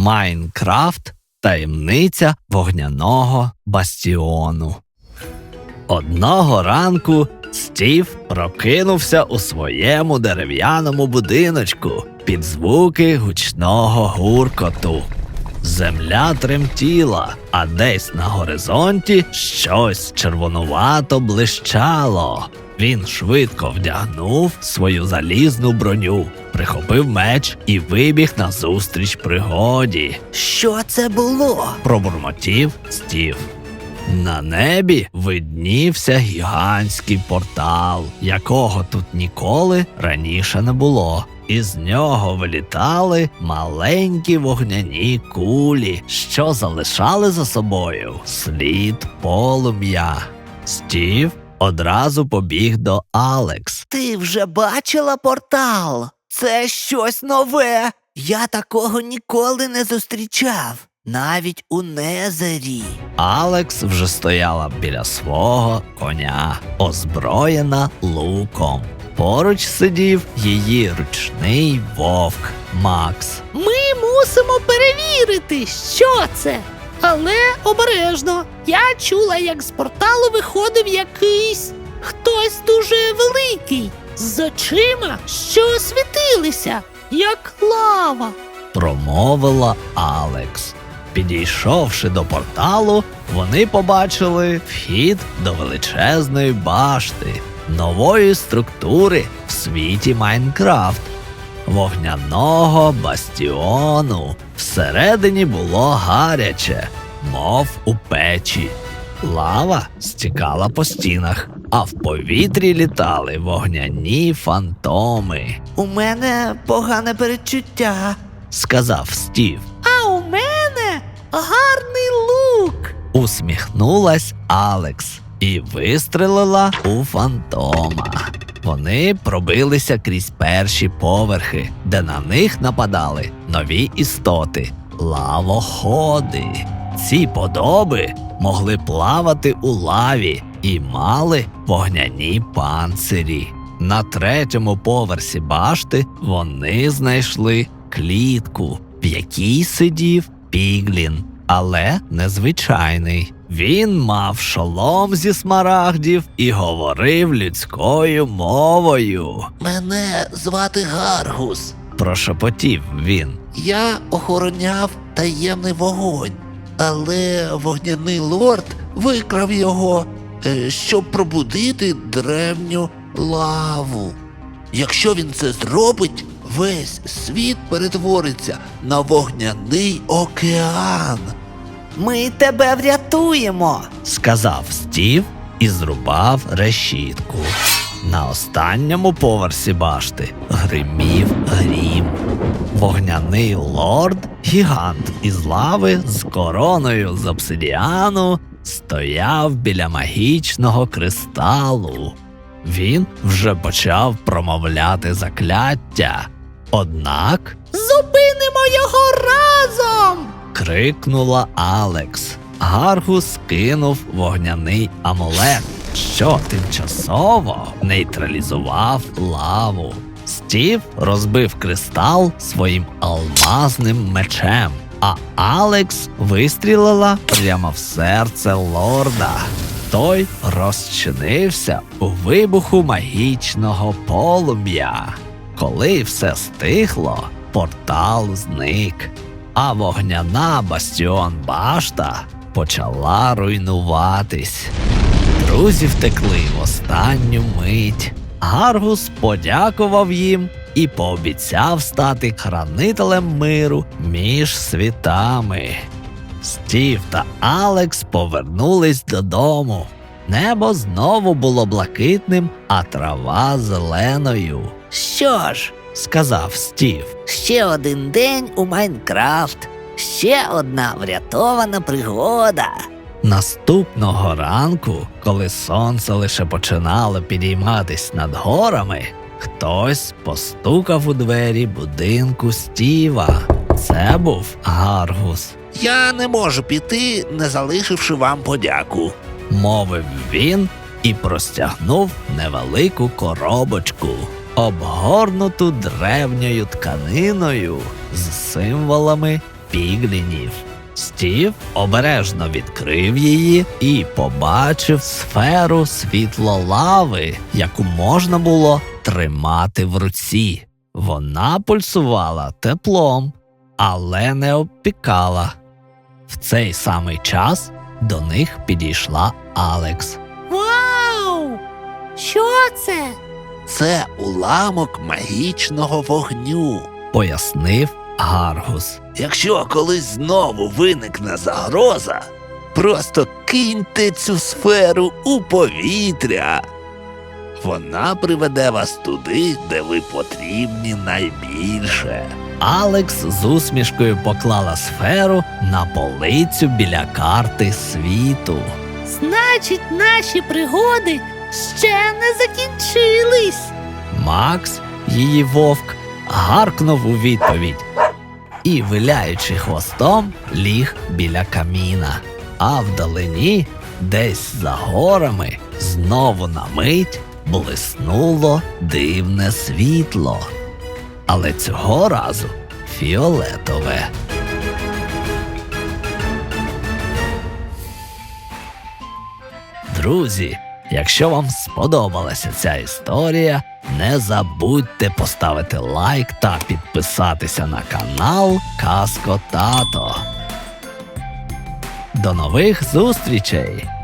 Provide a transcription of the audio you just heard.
Майнкрафт таємниця вогняного бастіону. Одного ранку Стів прокинувся у своєму дерев'яному будиночку під звуки гучного гуркоту. Земля тремтіла, а десь на горизонті щось червонувато блищало. Він швидко вдягнув свою залізну броню, прихопив меч і вибіг назустріч пригоді. Що це було? Пробурмотів Стів. На небі виднівся гігантський портал, якого тут ніколи раніше не було. Із нього вилітали маленькі вогняні кулі, що залишали за собою слід полум'я. Стів одразу побіг до Алекс. Ти вже бачила портал? Це щось нове. Я такого ніколи не зустрічав, навіть у Незері. Алекс вже стояла біля свого коня, озброєна луком. Поруч сидів її ручний вовк Макс. Ми мусимо перевірити, що це. Але обережно. Я чула, як з порталу виходив якийсь хтось дуже великий, з очима, що світилися, як лава. промовила Алекс. Підійшовши до порталу, вони побачили вхід до величезної башти, нової структури в світі Майнкрафт, вогняного бастіону. Всередині було гаряче, мов у печі. Лава стікала по стінах, а в повітрі літали вогняні фантоми, У мене погане передчуття. сказав Стів. А у мене гарний лук. Усміхнулась Алекс і вистрелила у фантома. Вони пробилися крізь перші поверхи, де на них нападали нові істоти лавоходи. Ці подоби могли плавати у лаві і мали вогняні панцирі. На третьому поверсі башти вони знайшли клітку, в якій сидів Піглін, але незвичайний. Він мав шолом зі смарагдів і говорив людською мовою. Мене звати Гаргус. Прошепотів він. Я охороняв таємний вогонь, але вогняний лорд викрав його, е, щоб пробудити древню лаву. Якщо він це зробить, весь світ перетвориться на вогняний океан. Ми тебе врятуємо. сказав Стів і зрубав решітку. На останньому поверсі башти гримів грім. Вогняний лорд, гігант із лави з короною з обсидіану, стояв біля магічного кристалу. Він вже почав промовляти закляття. Однак Зупинимо його разом. крикнула Алекс. Гаргус кинув вогняний амулет, що тимчасово нейтралізував лаву. Стів розбив кристал своїм алмазним мечем, а Алекс вистрілила прямо в серце лорда. Той розчинився у вибуху магічного полум'я. Коли все стихло, портал зник, а вогняна бастіон башта почала руйнуватись. Друзі втекли в останню мить. Гаргус подякував їм і пообіцяв стати хранителем миру між світами. Стів та Алекс повернулись додому. Небо знову було блакитним, а трава зеленою. Що ж, Сказав Стів. ще один день у Майнкрафт, ще одна врятована пригода. Наступного ранку, коли сонце лише починало підійматись над горами, хтось постукав у двері будинку Стіва. Це був Гаргус. Я не можу піти, не залишивши вам подяку. мовив він і простягнув невелику коробочку, обгорнуту древньою тканиною з символами піглінів. Стів обережно відкрив її і побачив сферу світлолави, яку можна було тримати в руці. Вона пульсувала теплом, але не обпікала. В цей самий час до них підійшла Алекс. Вау! Що це? Це уламок магічного вогню. Пояснив Гаргус. Якщо колись знову виникне загроза, просто киньте цю сферу у повітря. Вона приведе вас туди, де ви потрібні найбільше. Алекс з усмішкою поклала сферу на полицю біля карти світу. Значить, наші пригоди ще не закінчились. Макс, її вовк, гаркнув у відповідь і, виляючи хвостом, ліг біля каміна. А вдалині, десь за горами, знову на мить блиснуло дивне світло. Але цього разу фіолетове. Друзі, якщо вам сподобалася ця історія, не забудьте поставити лайк та підписатися на канал Казко Тато. До нових зустрічей!